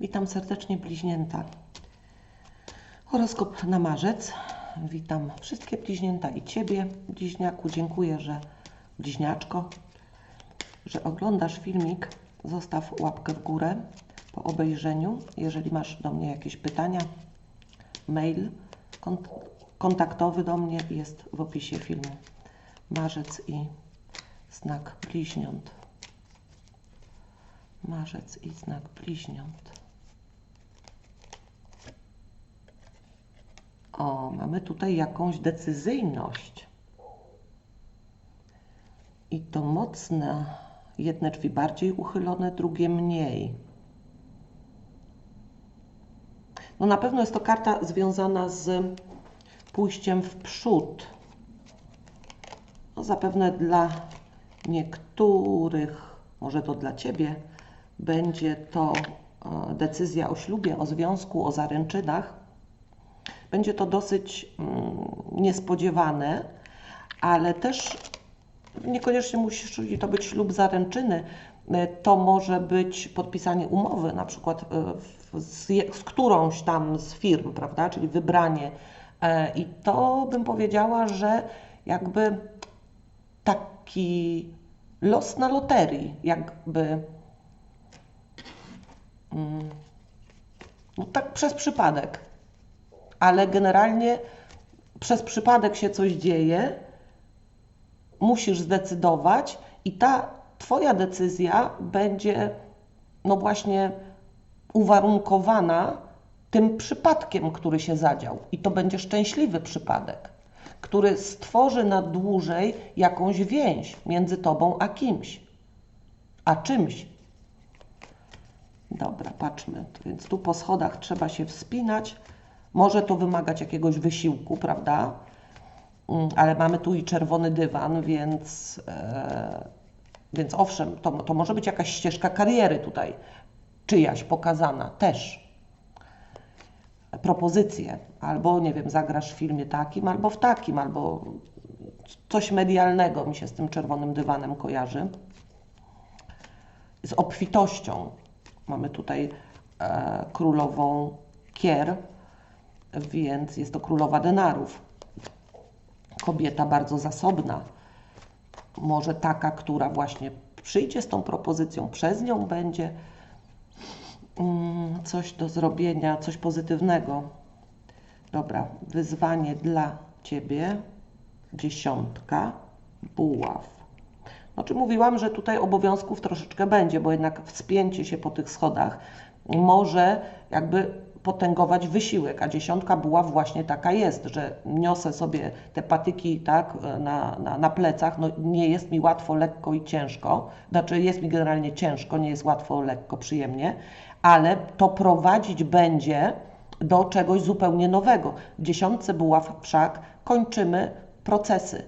Witam serdecznie bliźnięta. Horoskop na marzec. Witam wszystkie bliźnięta i Ciebie, bliźniaku. Dziękuję, że bliźniaczko, że oglądasz filmik. Zostaw łapkę w górę po obejrzeniu. Jeżeli masz do mnie jakieś pytania, mail kont kontaktowy do mnie jest w opisie filmu. Marzec i znak bliźniąt. Marzec i znak bliźniąt. O, mamy tutaj jakąś decyzyjność. I to mocne. Jedne drzwi bardziej uchylone, drugie mniej. No na pewno jest to karta związana z pójściem w przód. No zapewne dla niektórych, może to dla Ciebie, będzie to e, decyzja o ślubie, o związku, o zaręczynach. Będzie to dosyć mm, niespodziewane, ale też niekoniecznie musi to być ślub zaręczyny. E, to może być podpisanie umowy, na przykład e, z, z którąś tam z firm, prawda? Czyli wybranie. I to bym powiedziała, że jakby taki los na loterii, jakby Mm. No tak przez przypadek. Ale generalnie przez przypadek się coś dzieje, musisz zdecydować i ta Twoja decyzja będzie, no właśnie, uwarunkowana tym przypadkiem, który się zadział. I to będzie szczęśliwy przypadek, który stworzy na dłużej jakąś więź między Tobą a kimś, a czymś. Dobra, patrzmy. Więc tu po schodach trzeba się wspinać. Może to wymagać jakiegoś wysiłku, prawda? Mm, ale mamy tu i czerwony dywan, więc, e, więc owszem, to, to może być jakaś ścieżka kariery tutaj, czyjaś pokazana też. Propozycje, albo nie wiem, zagrasz w filmie takim, albo w takim, albo coś medialnego mi się z tym czerwonym dywanem kojarzy. Z obfitością, Mamy tutaj e, królową kier, więc jest to królowa denarów. Kobieta bardzo zasobna. Może taka, która właśnie przyjdzie z tą propozycją, przez nią będzie mm, coś do zrobienia, coś pozytywnego. Dobra, wyzwanie dla Ciebie. Dziesiątka, buław. Znaczy mówiłam, że tutaj obowiązków troszeczkę będzie, bo jednak wspięcie się po tych schodach może jakby potęgować wysiłek, a dziesiątka była właśnie taka jest, że niosę sobie te patyki tak, na, na, na, plecach, no nie jest mi łatwo, lekko i ciężko, znaczy jest mi generalnie ciężko, nie jest łatwo, lekko, przyjemnie, ale to prowadzić będzie do czegoś zupełnie nowego. W dziesiątce buław wszak kończymy procesy,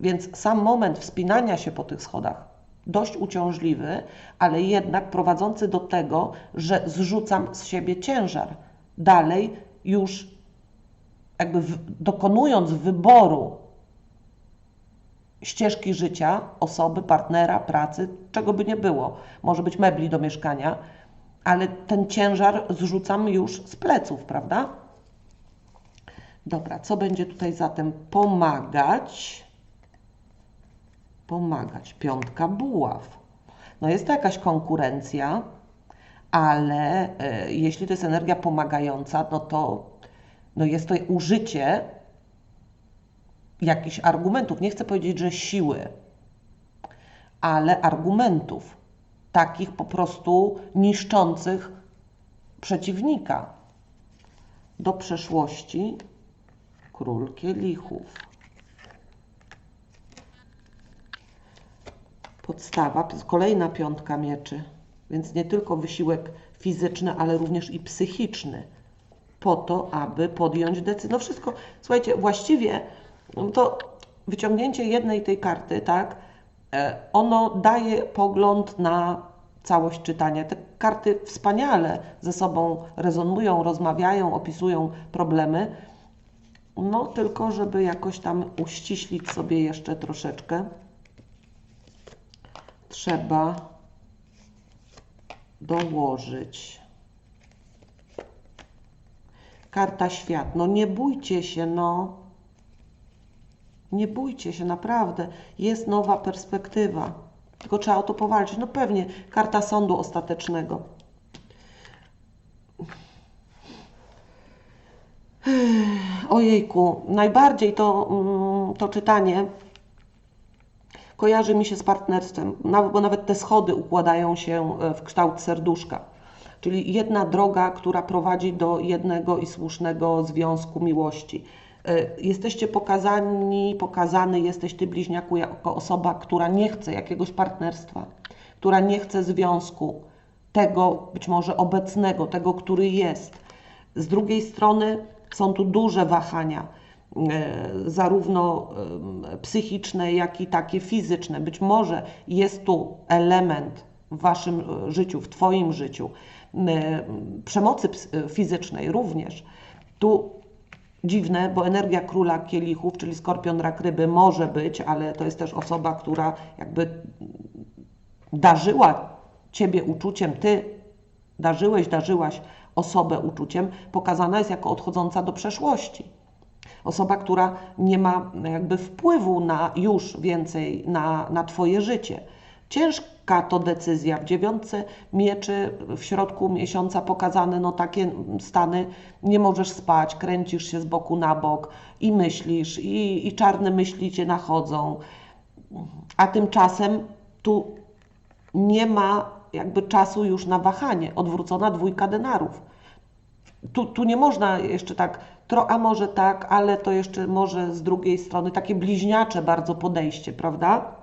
więc sam moment wspinania się po tych schodach dość uciążliwy, ale jednak prowadzący do tego, że zrzucam z siebie ciężar. Dalej już jakby w, dokonując wyboru ścieżki życia, osoby, partnera, pracy, czego by nie było, może być mebli do mieszkania, ale ten ciężar zrzucam już z pleców, prawda? Dobra, co będzie tutaj zatem pomagać? Pomagać. Piątka buław. No jest to jakaś konkurencja, ale y, jeśli to jest energia pomagająca, no to no jest to użycie jakichś argumentów. Nie chcę powiedzieć, że siły, ale argumentów, takich po prostu niszczących przeciwnika. Do przeszłości król kielichów. Podstawa, kolejna piątka mieczy, więc nie tylko wysiłek fizyczny, ale również i psychiczny, po to, aby podjąć decyzję. No wszystko, słuchajcie, właściwie no to wyciągnięcie jednej tej karty, tak, e, ono daje pogląd na całość czytania. Te karty wspaniale ze sobą rezonują, rozmawiają, opisują problemy. No, tylko żeby jakoś tam uściślić sobie jeszcze troszeczkę trzeba dołożyć. Karta świat. No nie bójcie się, no. Nie bójcie się, naprawdę. Jest nowa perspektywa. Tylko trzeba o to powalczyć. No pewnie, karta sądu ostatecznego. Ojejku, najbardziej to, mm, to czytanie kojarzy mi się z partnerstwem, bo nawet te schody układają się e, w kształt serduszka. Czyli jedna droga, która prowadzi do jednego i słusznego związku miłości. E, jesteście pokazani, pokazany jesteś Ty bliźniaku jako osoba, która nie chce jakiegoś partnerstwa, która nie chce związku, tego być może obecnego, tego, który jest. Z drugiej strony są tu duże wahania, zarówno e, psychiczne, jak i takie fizyczne. Być może jest tu element w Waszym życiu, w Twoim życiu, przemocy fizycznej również. Tu dziwne, bo energia króla kielichów, czyli skorpion rak ryby może być, ale to jest też osoba, która jakby darzyła ciebie uczuciem, ty darzyłeś, darzyłaś osobę uczuciem, pokazana jest jako odchodząca do przeszłości. Osoba, która nie ma jakby wpływu na już więcej na, na Twoje życie. Ciężka to decyzja. W dziewiątce mieczy w środku miesiąca pokazane no takie stany, nie możesz spać, kręcisz się z boku na bok i myślisz, i, i czarne myśli cię nachodzą. A tymczasem tu nie ma jakby czasu już na wahanie. Odwrócona dwójka denarów. Tu, tu nie można jeszcze tak, tro, a może tak, ale to jeszcze może z drugiej strony takie bliźniacze bardzo podejście, prawda?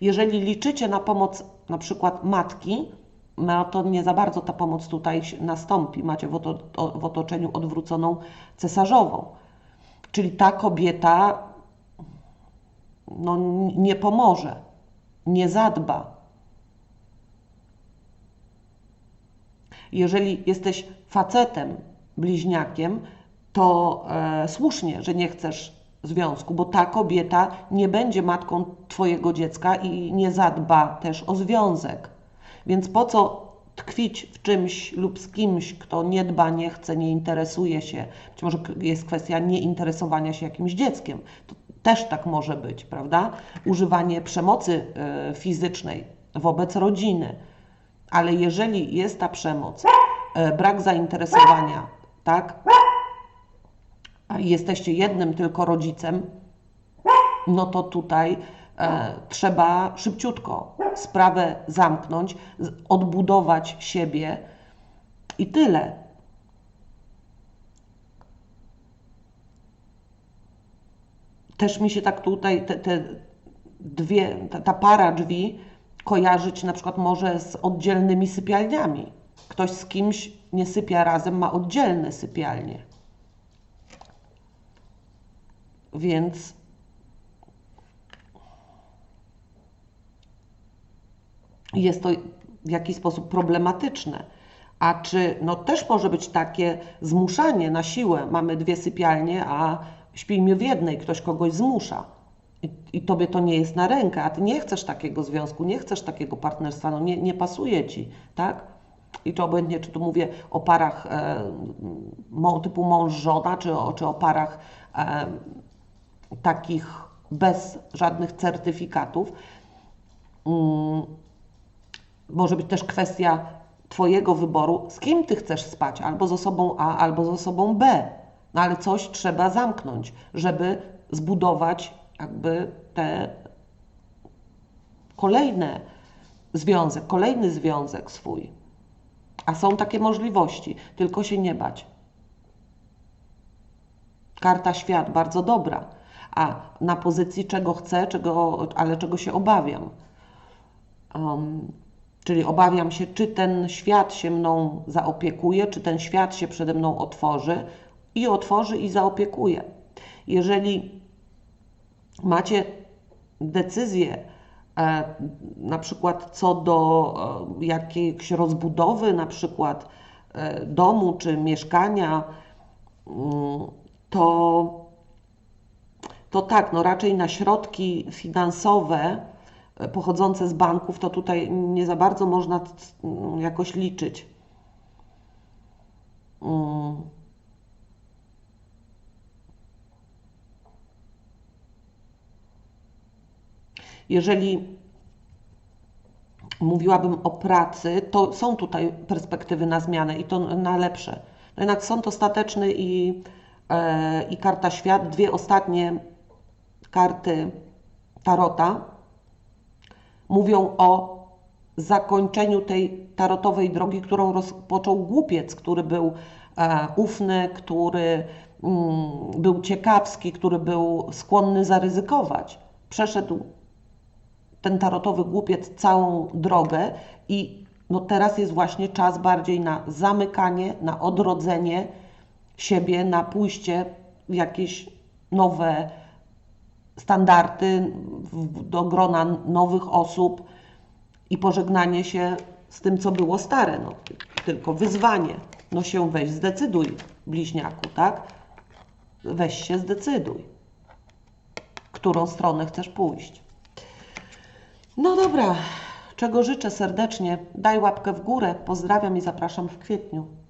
Jeżeli liczycie na pomoc na przykład matki, no to nie za bardzo ta pomoc tutaj nastąpi. Macie w, oto, w otoczeniu odwróconą cesarzową. Czyli ta kobieta no, nie pomoże, nie zadba. Jeżeli jesteś facetem, bliźniakiem, to e, słusznie, że nie chcesz związku, bo ta kobieta nie będzie matką Twojego dziecka i nie zadba też o związek. Więc po co tkwić w czymś lub z kimś, kto nie dba, nie chce, nie interesuje się? Być może jest kwestia nieinteresowania się jakimś dzieckiem. To też tak może być, prawda? Używanie przemocy y, fizycznej wobec rodziny. Ale jeżeli jest ta przemoc, y, brak zainteresowania, tak? jesteście jednym tylko rodzicem, no to tutaj e, trzeba szybciutko sprawę zamknąć, odbudować siebie i tyle. Też mi się tak tutaj te, te dwie, ta, ta para drzwi kojarzyć na przykład może z oddzielnymi sypialniami. Ktoś z kimś nie sypia razem, ma oddzielne sypialnie. Więc jest to w jakiś sposób problematyczne. A czy no też może być takie zmuszanie na siłę? Mamy dwie sypialnie, a śpimy w jednej, ktoś kogoś zmusza. I, I, tobie to nie jest na rękę, a ty nie chcesz takiego związku, nie chcesz takiego partnerstwa, no nie, nie pasuje ci, tak? I to obojętnie, czy tu mówię o parach e, typu mąż-żona, czy o, czy o parach e, takich bez żadnych certyfikatów. Mm, może być też kwestia Twojego wyboru, z kim Ty chcesz spać, albo z osobą A, albo z osobą B. No ale coś trzeba zamknąć, żeby zbudować jakby te kolejne związek, kolejny związek swój. A są takie możliwości, tylko się nie bać. Karta świat bardzo dobra a na pozycji czego chcę, czego, ale czego się obawiam. Um, czyli obawiam się, czy ten świat się mną zaopiekuje, czy ten świat się przede mną otworzy i otworzy i zaopiekuje. Jeżeli macie decyzję, e, na przykład co do e, jakiejś rozbudowy, na przykład e, domu czy mieszkania, mm, to to tak, no raczej na środki finansowe pochodzące z banków, to tutaj nie za bardzo można jakoś liczyć. Jeżeli mówiłabym o pracy, to są tutaj perspektywy na zmianę i to na lepsze. No jednak sąd ostateczny i, e, i karta świat, dwie ostatnie karty tarota, mówią o zakończeniu tej tarotowej drogi, którą rozpoczął głupiec, który był e, ufny, który mm, był ciekawski, który był skłonny zaryzykować. Przeszedł ten tarotowy głupiec całą drogę i no teraz jest właśnie czas bardziej na zamykanie, na odrodzenie siebie, na pójście w jakieś nowe standardy, do grona nowych osób i pożegnanie się z tym, co było stare. No, tylko wyzwanie. No się weź, zdecyduj, bliźniaku, tak? Weź się, zdecyduj, którą stronę chcesz pójść. No dobra, czego życzę serdecznie. Daj łapkę w górę. Pozdrawiam i zapraszam w kwietniu.